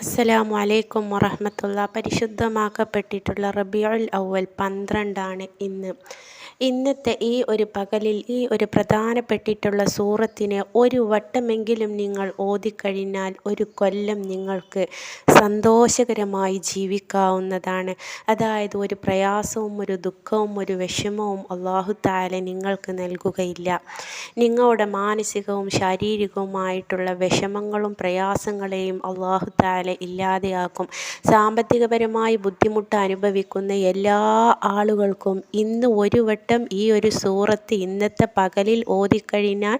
അസ്സലാമു അലൈക്കും വറഹമത്തുള്ള. പരിശുദ്ധമാക്കപ്പെട്ടിട്ടുള്ള റബിയുൽ അവൽ പന്ത്രണ്ടാണ് ഇന്ന്. ഇന്നത്തെ ഈ ഒരു പകലിൽ ഈ ഒരു പ്രധാനപ്പെട്ടിട്ടുള്ള സൂറത്തിനെ ഒരു വട്ടമെങ്കിലും നിങ്ങൾ ഓതിക്കഴിഞ്ഞാൽ ഒരു കൊല്ലം നിങ്ങൾക്ക് സന്തോഷകരമായി ജീവിക്കാവുന്നതാണ്. അതായത് ഒരു പ്രയാസവും ഒരു ദുഃഖവും ഒരു വിഷമവും അള്ളാഹു താല നിങ്ങൾക്ക് നൽകുകയില്ല. നിങ്ങളുടെ മാനസികവും ശാരീരികവുമായിട്ടുള്ള വിഷമങ്ങളും പ്രയാസങ്ങളെയും അള്ളാഹു താല ഇല്ലാതെയാക്കും. സാമ്പത്തികപരമായി ബുദ്ധിമുട്ട് അനുഭവിക്കുന്ന എല്ലാ ആളുകൾക്കും ഇന്ന് ഒരു വട്ടം ഈ ഒരു സൂറത്ത് ഇന്നത്തെ പകലിൽ ഓതിക്കഴിഞ്ഞാൽ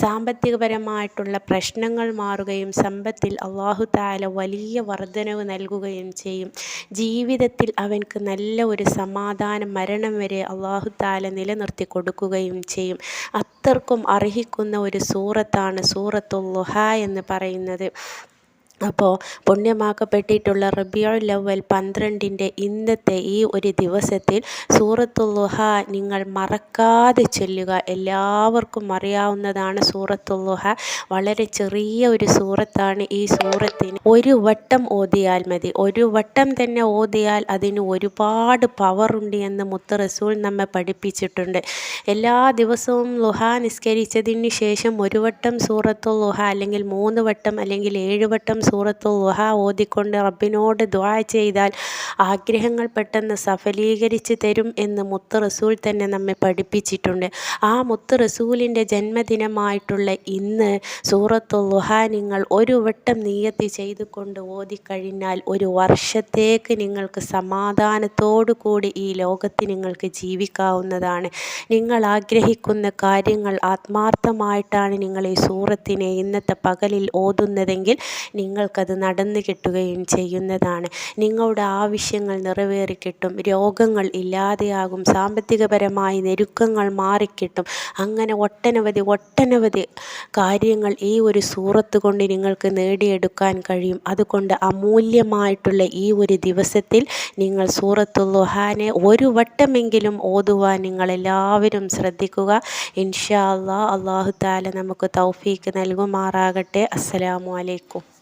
സാമ്പത്തികപരമായിട്ടുള്ള പ്രശ്നങ്ങൾ മാറുകയും സമ്പത്തിൽ അള്ളാഹു താല വലിയ വർധനവ് നൽകുകയും ചെയ്യും. ജീവിതത്തിൽ അവൻക്ക് നല്ല ഒരു സമാധാനം മരണം വരെ അള്ളാഹു താല നിലനിർത്തി കൊടുക്കുകയും ചെയ്യും. അത്രക്കും അർഹിക്കുന്ന ഒരു സൂറത്താണ് സൂറത്തുൽ ലുഹ എന്ന് പറയുന്നത്. അപ്പോൾ പുണ്യമാക്കപ്പെട്ടിട്ടുള്ള റബിയുൽ ലവൽ പന്ത്രണ്ടിന്റെ ഇന്നത്തെ ഈ ഒരു ദിവസത്തിൽ സൂറത്തുല്ലുഹ നിങ്ങൾ മറക്കാതെ ചൊല്ലുക. എല്ലാവർക്കും അറിയാവുന്നതാണ് സൂറത്തുല്ലുഹ വളരെ ചെറിയ ഒരു സൂറത്താണ് ഈ സൂറത്തിന്. ഒരു വട്ടം ഓതിയാൽ മതി. ഒരു വട്ടം തന്നെ ഓതിയാൽ അതിന് ഒരുപാട് പവറുണ്ട് എന്ന് മുത്ത് റസൂൾ നമ്മെ പഠിപ്പിച്ചിട്ടുണ്ട്. എല്ലാ ദിവസവും ലുഹ നിസ്കരിച്ചതിന് ശേഷം ഒരു വട്ടം സൂറത്തുൽ ലുഹ അല്ലെങ്കിൽ മൂന്ന് വട്ടം അല്ലെങ്കിൽ ഏഴ് വട്ടം സൂറത്തുൽ ലുഹ ഓതിക്കൊണ്ട് റബ്ബിനോട് ദുആ ചെയ്താൽ ആഗ്രഹങ്ങൾ പെട്ടെന്ന് സഫലീകരിച്ച് തരും എന്ന് മുത്ത് റസൂൽ തന്നെ നമ്മെ പഠിപ്പിച്ചിട്ടുണ്ട്. ആ മുത്ത് റസൂലിന്റെ ജന്മദിനമായിട്ടുള്ള ഇന്ന് സൂറത്തുൽ ലുഹ നിങ്ങൾ ഒരു വട്ടം നീയത്തി ചെയ്തുകൊണ്ട് ഓതിക്കഴിഞ്ഞാൽ ഒരു വർഷത്തേക്ക് നിങ്ങൾക്ക് സമാധാനത്തോടു കൂടി ഈ ലോകത്ത് നിങ്ങൾക്ക് ജീവിക്കാവുന്നതാണ്. നിങ്ങൾ ആഗ്രഹിക്കുന്ന കാര്യങ്ങൾ ആത്മാർത്ഥമായിട്ടാണ് നിങ്ങൾ ഈ സൂറത്തിനെ ഇന്നത്തെ പകലിൽ ഓതുന്നതെങ്കിൽ നിങ്ങൾക്കത് നടന്നു കിട്ടുകയും ചെയ്യുന്നതാണ്. നിങ്ങളുടെ ആവശ്യങ്ങൾ നിറവേറിക്കിട്ടും രോഗങ്ങൾ ഇല്ലാതെയാകും. സാമ്പത്തികപരമായി ഞെരുക്കങ്ങൾ മാറിക്കിട്ടും. അങ്ങനെ ഒട്ടനവധി ഒട്ടനവധി കാര്യങ്ങൾ ഈ ഒരു സൂറത്ത് കൊണ്ട് നിങ്ങൾക്ക് നേടിയെടുക്കാൻ കഴിയും. അതുകൊണ്ട് അമൂല്യമായിട്ടുള്ള ഈ ഒരു ദിവസത്തിൽ നിങ്ങൾ സൂറത്തുൽ ലുഹാനെ ഒരു വട്ടമെങ്കിലും ഓതുവാൻ നിങ്ങളെല്ലാവരും ശ്രദ്ധിക്കുക. ഇൻഷാ അള്ളാഹ് അള്ളാഹു താല നമുക്ക് തൗഫീക്ക് നൽകുമാറാകട്ടെ. അസ്സലാമു അലൈക്കും.